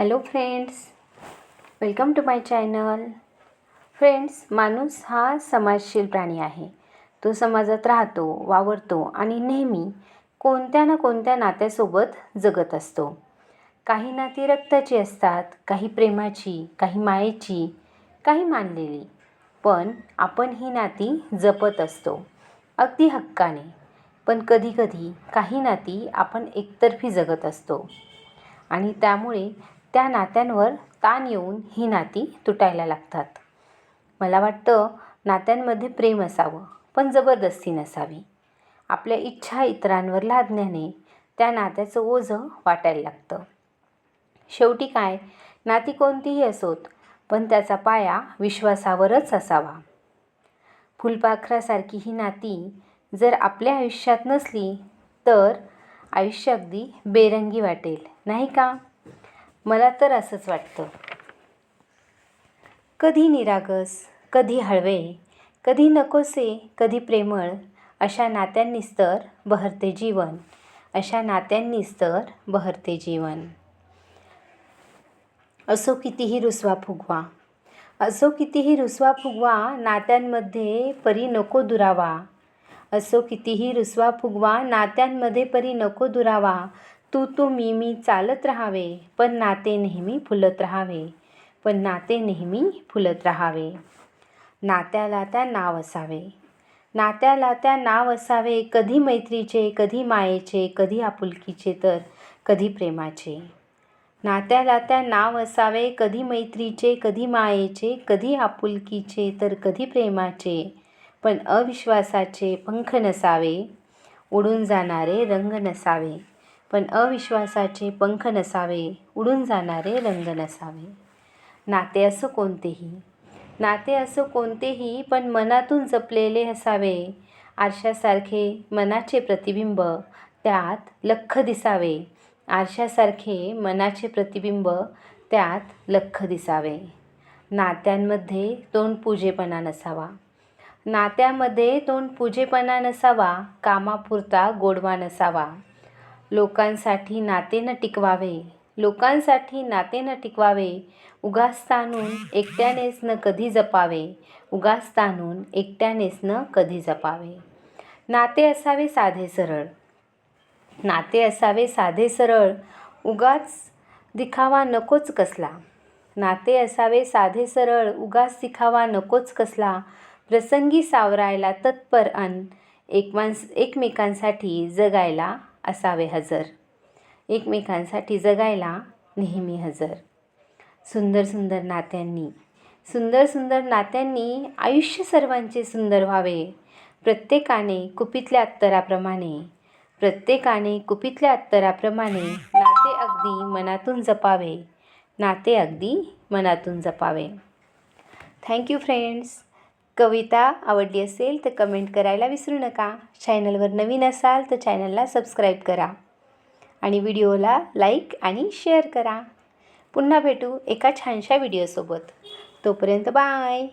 Hello friends welcome to my channel friends माणूस हा समाजशील प्राणी आहे. तो समाजात राहतो वावरतो आणि नेहमी कोणत्या ना कोणत्या नात्यासोबत जगत असतो. काही नाती रक्ताची असतात काही प्रेमाची काही मायेची काही मानलेली. पण आपण ही नाती जपत असतो अगदी हक्काने. पण कधीकधी काही नाती आपण एकतर्फी जगत असतो. आणि त्यामुळे त्या नात्यांवर ताण येऊन ही नाती तुटायला लागतात. मला वाटतं नात्यांमध्ये प्रेम असावं पण जबरदस्ती नसावी. आपल्या इच्छा इतरांवर लादण्याने त्या नात्याचं ओझं वाटायला लागतं. शेवटी काय? नाती कोणतीही असोत पण त्याचा पाया विश्वासावरच असावा. फुलपाखरासारखी ही नाती जर आपल्या आयुष्यात नसली तर आयुष्य अगदी बेरंगी वाटेल नाही का? मला तर असंच वाटतं. कधी निरागस कधी हळवे कधी नकोसे कधी प्रेमळ अशा नात्यांनीच तर बहरते जीवन अशा नात्यांनीच तर बहरते जीवन. असो कितीही रुसवा फुगवा असो कितीही रुसवा फुगवा नात्यांमध्ये परी नको दुरावा. असो कितीही रुसवा फुगवा नात्यांमध्ये परी नको दुरावा तू तू मी मी चालत राहावे पण नाते नेहमी फुलत राहावे पण नाते नेहमी फुलत राहावे. नात्याला त्या नाव असावे. नात्याला त्या नाव असावे कधी मैत्रीचे कधी मायेचे कधी आपुलकीचे तर कधी प्रेमाचे. नात्याला त्या नाव असावे कधी मैत्रीचे कधी मायेचे कधी आपुलकीचे तर कधी प्रेमाचे. पण अविश्वासाचे पंख नसावे उडून जाणारे रंग नसावे. पण अविश्वासाचे पंख नसावे उडून जाणारे रंग नसावे. नाते असो कोणतेही? नाते असो कोणतेही पण मनातून जपलेले असावे. आरशासारखे मनाचे प्रतिबिंब त्यात लख दिसावे. आरशासारखे मनाचे प्रतिबिंब त्यात लख दिसावे. नात्यांमध्ये तोंड पूजेपणा नसावा. नात्यामध्ये तोंड पूजेपणा नसावा कामापुरता गोडवा नसावा. लोकांसाठी नाते न टिकवावे. लोकांसाठी नाते न टिकवावे. उगास ताणून एकट्यानेच न कधी जपावे. उगास ताणून एकट्यानेच न कधी जपावे. नाते असावे साधे सरळ. नाते असावे साधे सरळ. उगाच दिखावा नकोच कसला. नाते असावे साधे सरळ. उगाच दिखावा नकोच कसला. प्रसंगी सावरायला तत्पर अन एकमांस एकमेकांसाठी जगायला असावे हजर. एकमेकांसाठी जगायला नेहमी हजर. सुंदर सुंदर नात्यांनी. सुंदर सुंदर नात्यांनी आयुष्य सर्वांचे सुंदर व्हावे. प्रत्येकाने कुपीतल्या अत्तराप्रमाणे. प्रत्येकाने कुपीतल्या अत्तराप्रमाणे नाते अगदी मनातून जपावे. नाते अगदी मनातून जपावे. थँक्यू फ्रेंड्स कविता आवडली असेल तर कमेंट करायला विसरू नका. चॅनलवर नवीन असाल तर चॅनलला सबस्क्राईब करा. आणि व्हिडिओला लाईक आणि शेअर करा. पुन्हा भेटू एका छानशा व्हिडिओसोबत. तोपर्यंत बाय!